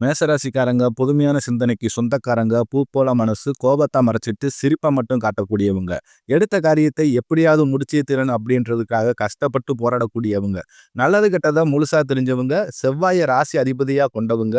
மேசராசிக்காரங்க புதுமையான சிந்தனைக்கு சொந்தக்காரங்க பூ போல மனசு கோபத்தை மறைச்சிட்டு சிரிப்பை மட்டும் காட்டக்கூடியவங்க. எடுத்த காரியத்தை எப்படியாவது முடிச்சே திறன் அப்படின்றதுக்காக கஷ்டப்பட்டு போராடக்கூடியவங்க. நல்லது கெட்டதை முழுசா தெரிஞ்சவங்க செவ்வாய ராசி அதிபதியா கொண்டவங்க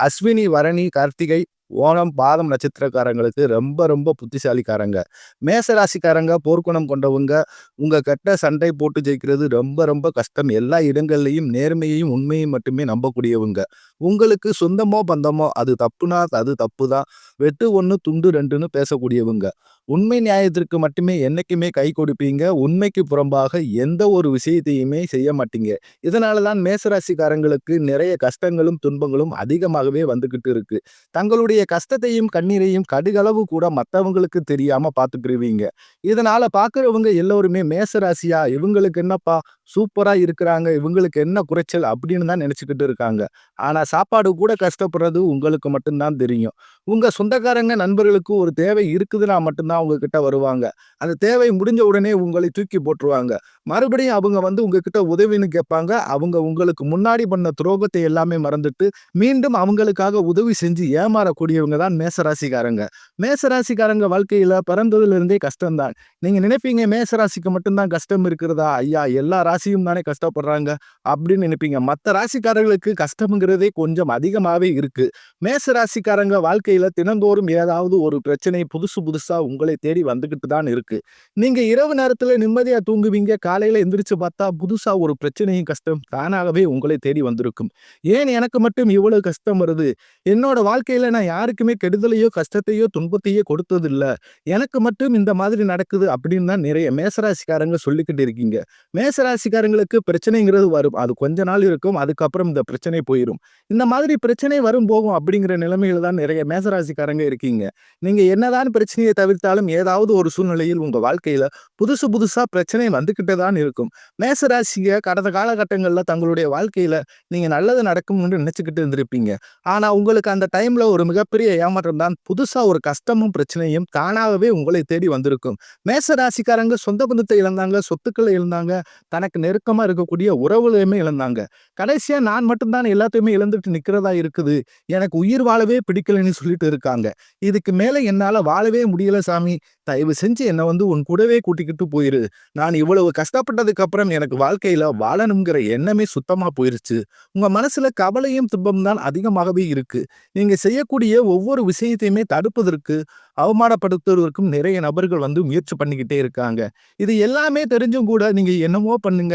அஸ்வினி வரணி கார்த்திகை ஓணம் பாதம் நட்சத்திரக்காரங்களுக்கு ரொம்ப ரொம்ப புத்திசாலிக்காரங்க. மேச ராசிக்காரங்க போர்க்குணம் கொண்டவங்க உங்கள் கட்ட சண்டை போட்டு ஜெயிக்கிறது ரொம்ப ரொம்ப கஷ்டம். எல்லா இடங்கள்லையும் நேர்மையையும் உண்மையும் மட்டுமே நம்பக்கூடியவங்க. உங்களுக்கு சொந்தமோ பந்தமோ அது தப்புனா அது தப்பு தான் வெட்டு ஒன்று துண்டு ரெண்டுன்னு பேசக்கூடியவங்க. உண்மை நியாயத்திற்கு மட்டுமே என்னைக்குமே கை கொடுப்பீங்க. உண்மைக்கு புறம்பாக எந்த ஒரு விஷயத்தையுமே செய்ய மாட்டீங்க. இதனால தான் மேசராசிக்காரங்களுக்கு நிறைய கஷ்டங்களும் துன்பங்களும் அதிகமாகவே வந்துகிட்டு இருக்கு. தங்களுடைய கஷ்டத்தையும் கண்ணீரையும் கடுகளவு கூட மற்றவங்களுக்கு தெரியாம பார்த்துக்கிருவீங்க. இதனால பார்க்குறவங்க எல்லோருமே மேசராசியா? இவங்களுக்கு என்னப்பா? சூப்பரா இருக்கிறாங்க. இவங்களுக்கு என்ன குறைச்சல் அப்படின்னு தான் நினைச்சுக்கிட்டு இருக்காங்க. ஆனா சாப்பாடு கூட கஷ்டப்படுறது உங்களுக்கு மட்டும்தான் தெரியும். உங்க சொந்தக்காரங்க நண்பர்களுக்கு ஒரு தேவை இருக்குதுன்னா மட்டும்தான் உங்ககிட்ட வருவாங்க. அந்த தேவை முடிஞ்ச உடனே உங்களை தூக்கி போட்டுருவாங்க. மறுபடியும் அவங்க வந்து உங்ககிட்ட உதவின்னு கேட்பாங்க. அவங்க உங்களுக்கு முன்னாடி பண்ண துரோகத்தை எல்லாமே மறந்துட்டு மீண்டும் அவங்களுக்காக உதவி செஞ்சு ஏமாறக்கூடியவங்க தான் மேசராசிக்காரங்க. மேசராசிக்காரங்க வாழ்க்கையில பிறந்ததுல இருந்தே கஷ்டம்தான். நீங்க நினைப்பீங்க மேசராசிக்கு மட்டும்தான் கஷ்டம் இருக்கிறதா? ஐயா எல்லா ராசியும் தானே கஷ்டப்படுறாங்க அப்படின்னு நினைப்பீங்க. மற்ற ராசிக்காரர்களுக்கு கஷ்டம்ங்கிறதே கொஞ்சம் அதிகமாகவே இருக்குது மேச ராசிக்காரங்க வாழ்க்கையில் தினந்தோறும் ஏதாவது ஒரு பிரச்சனை புதுசு புதுசாக உங்களை தேடி வந்துக்கிட்டு தான் இருக்குது நீங்கள் இரவு நேரத்தில் நிம்மதியாக தூங்குவீங்க. காலையில் எந்திரிச்சு பார்த்தா புதுசாக ஒரு பிரச்சனையும் கஷ்டம் தானாகவே உங்களை தேடி வந்திருக்கும். ஏன் எனக்கு மட்டும் இவ்வளோ கஷ்டம் வருது? என்னோட வாழ்க்கையில் நான் யாருக்குமே கெடுதலையோ கஷ்டத்தையோ துன்பத்தையோ கொடுத்ததில்லை. எனக்கு மட்டும் இந்த மாதிரி நடக்குது அப்படின்னு தான் நிறைய மேசராசிக்காரங்க சொல்லிக்கிட்டு இருக்கீங்க. மேசராசிக்காரங்களுக்கு பிரச்சனைங்கிறது வரும். அது கொஞ்ச நாள் இருக்கும் அதுக்கப்புறம் இந்த பிரச்சனை போயிடும் இந்த மாதிரி பிரச்சனை வரும் போகும் அப்படிங்கிற நிலைமையில தான் நிறைய மேசராசிக்காரங்க இருக்கீங்க. நீங்க என்னதான் பிரச்சனையை தவிர்த்தாலும் ஏதாவது ஒரு சூழ்நிலையில் உங்க வாழ்க்கையில புதுசு புதுசா பிரச்சனை வந்துகிட்டே தான் இருக்கும். மேசராசிங்க கடந்த காலகட்டங்கள்ல தங்களுடைய வாழ்க்கையில நீங்க நல்லது நடக்கும்னு நினைச்சுக்கிட்டு இருந்திருப்பீங்க. ஆனா உங்களுக்கு அந்த டைம்ல ஒரு மிகப்பெரிய ஏமாற்றம் தான். புதுசா ஒரு கஷ்டமும் பிரச்சனையும் தானாகவே உங்களை தேடி வந்திருக்கும். மேசராசிக்காரங்க சொந்த பந்தத்தை இழந்தாங்க சொத்துக்களை இழந்தாங்க தனக்கு நெருக்கமா இருக்கக்கூடிய உறவுகளையுமே இழந்தாங்க. கடைசியா நான் மட்டும்தான் எல்லாத்தையுமே இழந்துட்டு நிக்கிறதா இருக்குது. எனக்கு உயிர் வாழவே பிடிக்கலைன்னு சொல்லிட்டு இருக்காங்க. இதுக்கு மேல என்னால வாழவே முடியல சாமி. தயவு செஞ்சு என்னை வந்து உன் கூடவே கூட்டிக்கிட்டு போயிரு. நான் இவ்வளவு கஷ்டப்பட்டதுக்கு அப்புறம் எனக்கு வாழ்க்கையில வாழணுங்கிற எண்ணமே சுத்தமா போயிருச்சு. உங்க மனசுல கவலையும் துன்பம் தான் அதிகமாகவே இருக்கு. நீங்க செய்யக்கூடிய ஒவ்வொரு விஷயத்தையுமே தடுப்பதற்கு அவமானப்படுத்துவதற்கும் நிறைய நபர்கள் வந்து முயற்சி பண்ணிக்கிட்டே இருக்காங்க. இது எல்லாமே தெரிஞ்சும் கூட நீங்க என்னமோ பண்ணுங்க.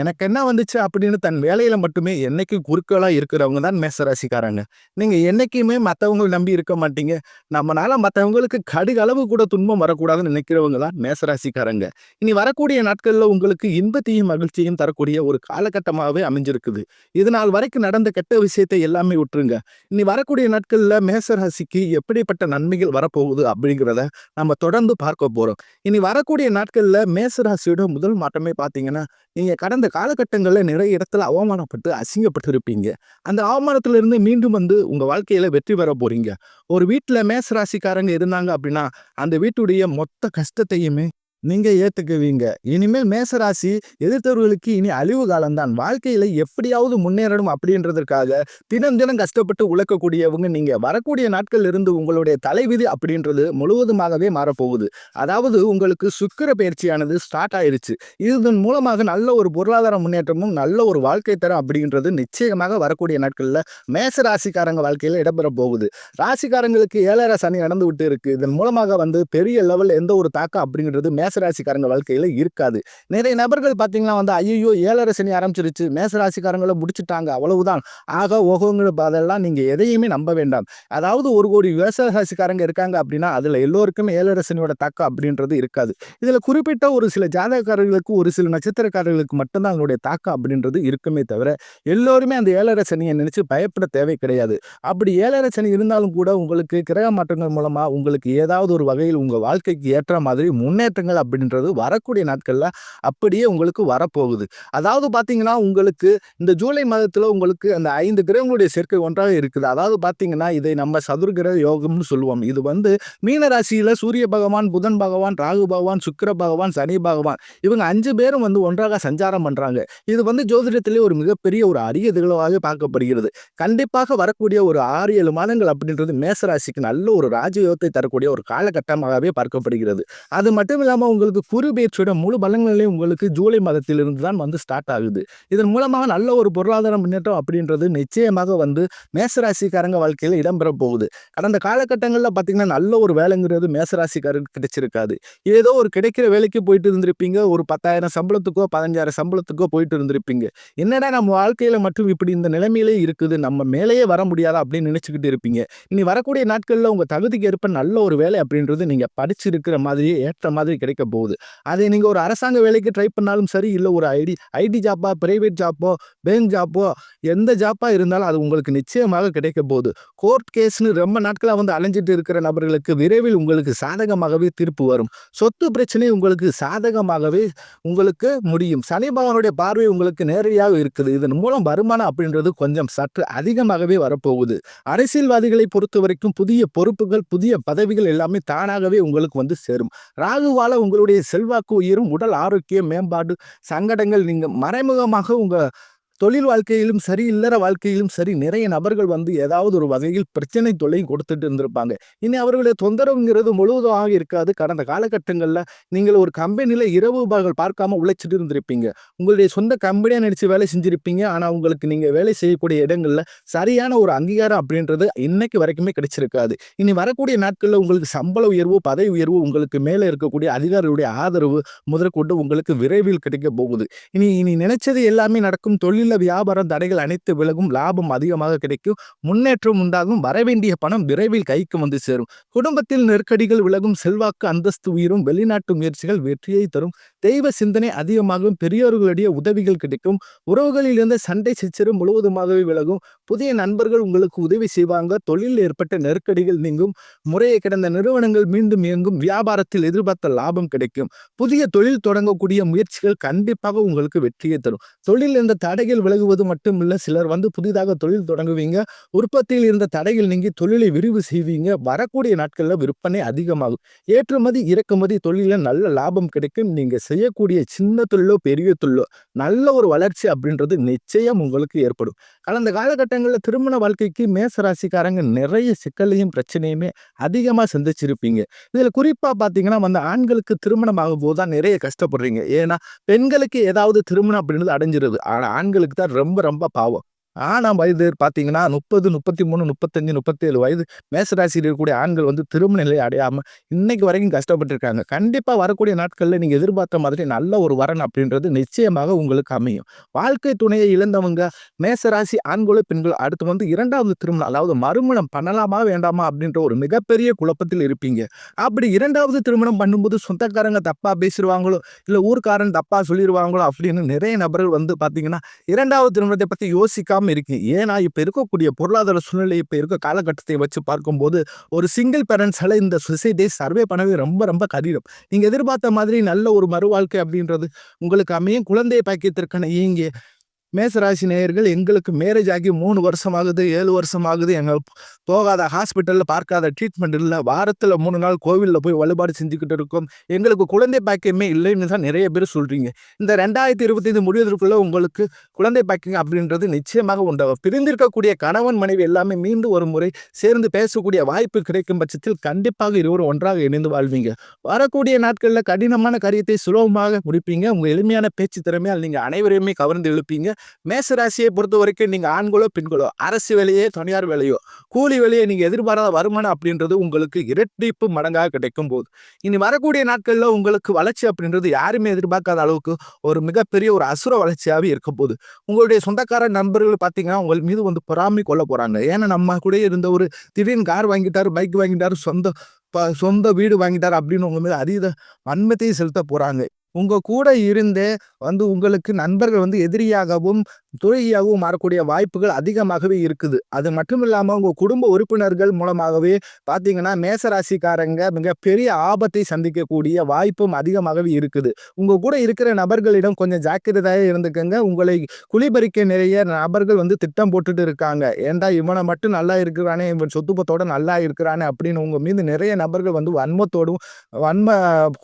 எனக்கு என்ன வந்துச்சு அப்படின்னு தன் வேலையில மட்டுமே என்னைக்கும் குறுக்களா இருக்கிறவங்க தான் மேசராசிக்காரங்க. நீங்க என்னைக்குமே மற்றவங்க நம்பி இருக்க மாட்டீங்க. நம்மளால மற்றவங்களுக்கு கடுகளவு கூட துன்பம் வர வரக்கூடாதுன்னு நினைக்கிறவங்க தான் மேசராசிக்காரங்க. இனி வரக்கூடிய நாட்களில் உங்களுக்கு இன்பத்தையும் மகிழ்ச்சியும் தரக்கூடிய ஒரு காலகட்டமாகவே அமைஞ்சிருக்குது. இது நாள் வரைக்கும் நடந்த கெட்ட விஷயத்தை எல்லாமே விட்டுருங்க. இனி வரக்கூடிய நாட்களில் மேசராசிக்கு எப்படிப்பட்ட நன்மைகள் வரப்போகுது அப்படிங்கிறத நம்ம தொடர்ந்து பார்க்க போகிறோம் இனி வரக்கூடிய நாட்களில் மேசராசியோட முதல் மாற்றமே பார்த்தீங்கன்னா நீங்கள் கடந்த காலகட்டங்களில் நிறைய இடத்துல அவமானப்பட்டு அசிங்கப்பட்டு இருப்பீங்க அந்த அவமானத்திலிருந்து மீண்டும் வந்து உங்கள் வாழ்க்கையில் வெற்றி பெற போகிறீங்க ஒரு வீட்டில் மேசராசிக்காரங்க இருந்தாங்க அப்படின்னா அந்த வீட்டுடைய மொத்த கஷ்டத்தையுமே நீங்க ஏத்துக்குவீங்க. இனிமேல் மேசராசி எதிர்த்தவர்களுக்கு இனி அழிவு காலம்தான். வாழ்க்கையில எப்படியாவது முன்னேறணும் அப்படின்றதற்காக தினம் தினம் கஷ்டப்பட்டு உழைக்கக்கூடியவங்க நீங்க. வரக்கூடிய நாட்கள் இருந்து உங்களுடைய தலைவிதி அப்படின்றது முழுவதுமாகவே மாறப்போகுது. அதாவது உங்களுக்கு சுக்கிர பயிற்சியானது ஸ்டார்ட் ஆயிருச்சு. இதன் மூலமாக நல்ல ஒரு பொருளாதார முன்னேற்றமும் நல்ல ஒரு வாழ்க்கை தரம் அப்படின்றது நிச்சயமாக வரக்கூடிய நாட்களில் மேச ராசிக்காரங்க வாழ்க்கையில் இடம்பெற போகுது ராசிக்காரங்களுக்கு ஏழரை சனி நடந்து விட்டு இருக்கு. இதன் மூலமாக வந்து பெரிய லெவல் எந்த ஒரு தாக்கம் அப்படிங்கிறது மேச மேசராசிக்காரங்க வாழ்க்கையில் இருக்காது. நிறைய நபர்கள் பார்த்தீங்கன்னா வந்து ஐயோ ஏழரை சனி ஆரம்பிச்சிருச்சு. மேசராசிக்காரங்களை முடிச்சுட்டாங்க. அவ்வளவுதான். ஆக ஓகோங்கிற அதெல்லாம் நீங்கள் எதையுமே நம்ப வேண்டாம். அதாவது ஒரு கோடி மேசராசிக்காரங்க இருக்காங்க அப்படின்னா அதில் எல்லோருக்குமே ஏழரை சனியோட தாக்கம் அப்படின்றது இருக்காது. இதில் குறிப்பிட்ட ஒரு சில ஜாதகக்காரர்களுக்கு ஒரு சில நட்சத்திரக்காரர்களுக்கு மட்டும்தான் அதனுடைய தாக்கம் அப்படின்றது இருக்குமே தவிர எல்லோருமே அந்த ஏழரை சனியை நினச்சி பயப்பட தேவை கிடையாது. அப்படி ஏழரை சனி இருந்தாலும் கூட உங்களுக்கு கிரக மாற்றங்கள் மூலமாக உங்களுக்கு ஏதாவது ஒரு வகையில் உங்கள் வாழ்க்கைக்கு ஏற்ற மாதிரி முன்னேற்றங்கள் அப்படின்றது வரக்கூடிய நாட்களில் அப்படியே உங்களுக்கு வரப்போகுது. அதாவது பார்த்தீங்கன்னா, உங்களுக்கு இந்த ஜூலை மாதத்தில் உங்களுக்கு அந்த ஐந்து கிரகங்களுடைய சேர்க்கை ஒன்றாக இருக்குது. அதாவது பார்த்தீங்கன்னா, இதை நம்ம சதுர்கிரக யோகம்னு சொல்லுவோம். இது வந்து மீனராசியில் சூரிய பகவான், புதன் பகவான், ராகு பகவான், சுக்கிர பகவான், சனி பகவான் இவங்க அஞ்சு பேரும் வந்து ஒன்றாக சஞ்சாரம் பண்ணுறாங்க இது வந்து ஜோதிடத்திலே ஒரு மிகப்பெரிய ஒரு அரிய திகழ்வாக பார்க்கப்படுகிறது. கண்டிப்பாக வரக்கூடிய ஒரு 6, 7 மாதங்கள் அப்படின்றது மேச ராசிக்கு நல்ல ஒரு ராஜயோகத்தை தரக்கூடிய ஒரு காலகட்டமாகவே பார்க்கப்படுகிறது. அது மட்டும் இல்லாமல் உங்களுக்கு குரு பெயர்ச்சியோட முழு பலங்களையும் உங்களுக்கு ஜூலை மாதத்திலிருந்து தான் வந்து ஸ்டார்ட் ஆகுது. இதன் மூலமாக நல்ல ஒரு பொருளாதார முன்னேற்றம் அப்படின்றது நிச்சயமாக வந்து மேச ராசிக்காரங்க இடம்பெற போகுது. கடந்த காலகட்டங்களில் பார்த்தீங்கன்னா, நல்ல ஒரு வேலைங்கிறது மேச கிடைச்சிருக்காது. ஏதோ ஒரு கிடைக்கிற வேலைக்கு போயிட்டு இருந்திருப்பீங்க. ஒரு 10,000 சம்பளத்துக்கோ, 15,000 சம்பளத்துக்கோ போயிட்டு இருந்திருப்பீங்க. என்னடா நம்ம வாழ்க்கையில் மட்டும் இப்படி இந்த நிலைமையிலே இருக்குது. நம்ம மேலேயே வர முடியாதா அப்படின்னு நினைச்சுக்கிட்டு இருப்பீங்க. இனி வரக்கூடிய நாட்களில் உங்கள் தகுதிக்கு ஏற்ப நல்ல ஒரு வேலை அப்படின்றது நீங்கள் படிச்சிருக்கிற மாதிரி ஏற்ற மாதிரி கிடைக்க போகுது. அதை நீங்கள் ஒரு அரசாங்க வேலைக்கு ட்ரை பண்ணாலும் சரி, இல்லை ஒரு ஐடி ஐடி ஜாப்பா, பிரைவேட் ஜாப்போ, பேங்க் ஜாப்போ எந்த ஜாப்பாக இருந்தாலும் அது உங்களுக்கு நிச்சயமாக கிடைக்க போகுது. கோர்ட் கேஸ்னு ரொம்ப நாட்களாக வந்து அலைஞ்சிட்டு இருக்கிற நபர்களுக்கு விரைவில் உங்களுக்கு சாதகமாகவே தீர்ப்பு வரும். சொத்து பிரச்சனை உங்களுக்கு சாதகமாகவே உங்களுக்கு முடியும். சனி பகவானுடைய பார்வை உங்களுக்கு நேரடியாக இருக்குது. இதன் மூலம் வருமானம் அப்படின்றது கொஞ்சம் சற்று அதிகமாகவே வரப்போகுது. அரசியல்வாதிகளை பொறுத்தவரைக்கும் புதிய பொறுப்புகள், புதிய பதவிகள் எல்லாமே தானாகவே உங்களுக்கு வந்து சேரும். ராகுவால உங்களுடைய செல்வாக்கு உயரும். உடல் ஆரோக்கியம் மேம்பாடு, சங்கடங்கள் நீங்கள் மறைமுகமாக உங்கள் தொழில் வாழ்க்கையிலும் சரி, இல்லற வாழ்க்கையிலும் சரி நிறைய நபர்கள் வந்து ஏதாவது ஒரு வகையில் பிரச்சனை தொல்லையும் கொடுத்துட்டு இருந்திருப்பாங்க. இனி அவர்களுடைய தொந்தரவுங்கிறது முழுவதுமாக இருக்காது. கடந்த காலகட்டங்களில் நீங்கள் ஒரு கம்பெனியில் இரவு பகல் பார்க்காம உழைச்சிட்டு இருந்திருப்பீங்க. உங்களுடைய சொந்த கம்பெனியாக நினைச்சு வேலை செஞ்சிருப்பீங்க. ஆனால் உங்களுக்கு நீங்கள் வேலை செய்யக்கூடிய இடங்களில் சரியான ஒரு அங்கீகாரம் அப்படின்றது இன்னைக்கு வரைக்குமே கிடைச்சிருக்காது. இனி வரக்கூடிய நாட்களில் உங்களுக்கு சம்பள உயர்வு, பதவி உயர்வு, உங்களுக்கு மேலே இருக்கக்கூடிய அதிகாரிகளுடைய ஆதரவு முதற்கொண்டு உங்களுக்கு விரைவில் கிடைக்க போகுது. இனி இனி நினைச்சது எல்லாமே நடக்கும். தொழில் தொழிலில் வியாபாரம் தடைகள் அனைத்து விலகும். லாபம் அதிகமாக கிடைக்கும். முன்னேற்றம் உண்டாகும். வரவேண்டிய பணம் விரைவில் கைக்கு வந்து சேரும். குடும்பத்தில் நெருக்கடிகள் விலகும். செல்வாக்கு, அந்தஸ்து உயரும். வெளிநாட்டு முயற்சிகள் வெற்றியை தரும். தெய்வ சிந்தனை அதிகமாகும். பெரியோர்களுடைய உதவிகள் கிடைக்கும். உறவுகளில் இருந்த சண்டை சச்சரவு முழுவதுமாகவே விலகும். புதிய நண்பர்கள் உங்களுக்கு உதவி செய்வாங்க. தொழிலில் ஏற்பட்ட நெருக்கடிகள் நீங்கும். முறையை கிடந்த நிறுவனங்கள் மீண்டும் இயங்கும். வியாபாரத்தில் எதிர்பார்த்த லாபம் கிடைக்கும். புதிய தொழில் தொடங்கக்கூடிய முயற்சிகள் கண்டிப்பாக உங்களுக்கு வெற்றியை தரும். தொழில் என்ற தடைகள் தடைகள் விலகுவது மட்டுமில்ல, சிலர் வந்து புதிதாக தொழில் தொடங்குவீங்க. உற்பத்தியில் இருந்த தடைகள் நீங்கி தொழிலை விரிவு செய்வீங்க. வரக்கூடிய நாட்களில் விற்பனை அதிகமாகும். ஏற்றுமதி, இறக்குமதி தொழிலில் நல்ல லாபம் கிடைக்கும். நீங்கள் செய்யக்கூடிய சின்ன தொழிலோ, பெரிய தொழிலோ நல்ல ஒரு வளர்ச்சி அப்படின்றது நிச்சயம் உங்களுக்கு ஏற்படும். கடந்த காலகட்டங்களில் திருமண வாழ்க்கைக்கு மேசராசிக்காரங்க நிறைய சிக்கலையும், பிரச்சனையுமே அதிகமாக சந்திச்சிருப்பீங்க. இதில் குறிப்பாக பார்த்தீங்கன்னா, வந்து ஆண்களுக்கு திருமணம் ஆகும் போது தான் நிறைய கஷ்டப்படுறீங்க. ஏன்னா, பெண்களுக்கு ஏதாவது திருமணம் அப்படின்றது அடைஞ்சிருது. ஆனால் ஆண்களுக்கு தான் ரொம்ப ரொம்ப பாவம். ஆனால் வயது பார்த்தீங்கன்னா 30, 33, 35, 37 வயது மேச ராசியில் இருக்கக்கூடிய ஆண்கள் வந்து திருமண நிலை அடையாமல் இன்னைக்கு வரைக்கும் கஷ்டப்பட்டுருக்காங்க. கண்டிப்பாக வரக்கூடிய நாட்களில் நீங்கள் எதிர்பார்த்த மாதிரி நல்ல ஒரு வரன் அப்படின்றது நிச்சயமாக உங்களுக்கு அமையும். வாழ்க்கை துணையை இழந்தவங்க மேச ராசி ஆண்களோ, பெண்களோ அடுத்து வந்து இரண்டாவது திருமணம் அதாவது மறுமணம் பண்ணலாமா, வேண்டாமா அப்படின்ற ஒரு மிகப்பெரிய குழப்பத்தில் இருப்பீங்க. அப்படி இரண்டாவது திருமணம் பண்ணும்போது சொந்தக்காரங்க தப்பாக பேசிடுவாங்களோ இல்லை ஊர்க்காரன் தப்பாக சொல்லிடுவாங்களோ அப்படின்னு நிறைய நபர்கள் வந்து பார்த்தீங்கன்னா, இரண்டாவது திருமணத்தை பற்றி யோசிக்காம இருக்கீங்க. ஏன்னா, இப்போ இருக்கக்கூடிய பொருளாதார சூழ்நிலை, இப்போ இருக்க காலகட்டத்தை வச்சு பார்க்கும்போது, ஒரு சிங்கிள் பேரண்ட்ஸால் இந்த சொசைட்டியை சர்வே பண்ணவே ரொம்ப ரொம்ப கடினம். நீங்கள் எதிர்பார்த்த மாதிரி நல்ல ஒரு மறுவாழ்க்கை அப்படின்றது உங்களுக்கு அமையும். குழந்தை பாக்கியத்திற்கான இயங்கிய மேசராசி நேயர்கள் எங்களுக்கு மேரேஜ் ஆகி மூணு வருஷம் ஆகுது, ஏழு வருஷம் ஆகுது. எங்கள் போகாத ஹாஸ்பிட்டலில் பார்க்காத ட்ரீட்மெண்ட் இல்லை வாரத்தில் மூணு நாள் கோவில்ல போய் வழிபாடு செஞ்சுக்கிட்டு இருக்கோம். எங்களுக்கு குழந்தை பாக்கியமே இல்லைன்னு தான் நிறைய பேர் சொல்கிறீங்க இந்த ரெண்டாயிரத்தி இருபத்தைந்து முடிவதற்குள்ளே உங்களுக்கு குழந்தை பாக்கியம் அப்படின்றது நிச்சயமாக உண்டாகும். பிரிந்திருக்கக்கூடிய கணவன், மனைவி எல்லாமே மீண்டும் ஒரு முறை சேர்ந்து பேசக்கூடிய வாய்ப்பு கிடைக்கும் பட்சத்தில் கண்டிப்பாக இருவரும் ஒன்றாக இணைந்து வாழ்வீங்க. வரக்கூடிய நாட்களில் கடினமான காரியத்தை சுலபமாக முடிப்பீங்க. உங்கள் எளிமையான பேச்சு திறமையால் நீங்கள் அனைவரையுமே கவர்ந்து எழுப்பீங்க மேச ராசியை பொறுத்தவரைக்கும் நீங்கள் ஆண்களோ, பெண்களோ அரசு வேலையோ, தனியார் வேலையோ, கூலி வேலையோ நீங்கள் எதிர்பாராத வருமானம் அப்படின்றது உங்களுக்கு இரட்டிப்பு மடங்காக கிடைக்கும் போது, இனி வரக்கூடிய நாட்களில் உங்களுக்கு வளர்ச்சி அப்படின்றது யாருமே எதிர்பார்க்காத அளவுக்கு ஒரு மிகப்பெரிய ஒரு அசுர வளர்ச்சியாகவே இருக்க போகுது. உங்களுடைய சொந்தக்கார நண்பர்கள் பார்த்தீங்கன்னா, உங்கள் மீது வந்து பொறாமை கொள்ள போகிறாங்க ஏன்னா, நம்ம கூடயே இருந்தவரு திடீர்னு கார் வாங்கிட்டாரு, பைக் வாங்கிட்டாரு, சொந்த ப சொந்த வீடு வாங்கிட்டார் அப்படின்னு உங்க மீது அதீத வன்மத்தை செலுத்த போகிறாங்க உங்கள் கூட இருந்தே வந்து உங்களுக்கு நண்பர்கள் வந்து எதிரியாகவும், துரோகியாகவும் மாறக்கூடிய வாய்ப்புகள் அதிகமாகவே இருக்குது. அது மட்டும் இல்லாமல் உங்கள் குடும்ப உறுப்பினர்கள் மூலமாகவே பார்த்தீங்கன்னா மேசராசிக்காரங்க மிகப்பெரிய ஆபத்தை சந்திக்கக்கூடிய வாய்ப்பும் அதிகமாகவே இருக்குது. உங்கள் கூட இருக்கிற நபர்களிடம் கொஞ்சம் ஜாக்கிரதையாக இருந்துக்கங்க. உங்களை குளிபறிக்க நிறைய நபர்கள் வந்து திட்டம் போட்டுட்டு இருக்காங்க. ஏன்டா இவனை மட்டும் நல்லா இருக்கிறானே இவன் சொத்துப்பத்தோட நல்லா இருக்கிறானே அப்படின்னு உங்கள் மீது நிறைய நபர்கள் வந்து வன்மத்தோடும் வன்ம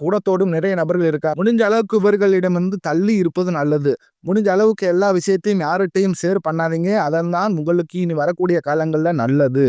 கூடத்தோடும் நிறைய நபர்கள் இருக்கா முடிஞ்ச அளவுக்கு இவர்களிடம் வந்து தள்ளி இருப்பது நல்லது. முடிஞ்ச அளவுக்கு எல்லா விஷயத்தையும் யார்கிட்டையும் ஷேர் பண்ணாதீங்க. அதன் தான் உங்களுக்கு இனி வரக்கூடிய காலங்களில் நல்லது.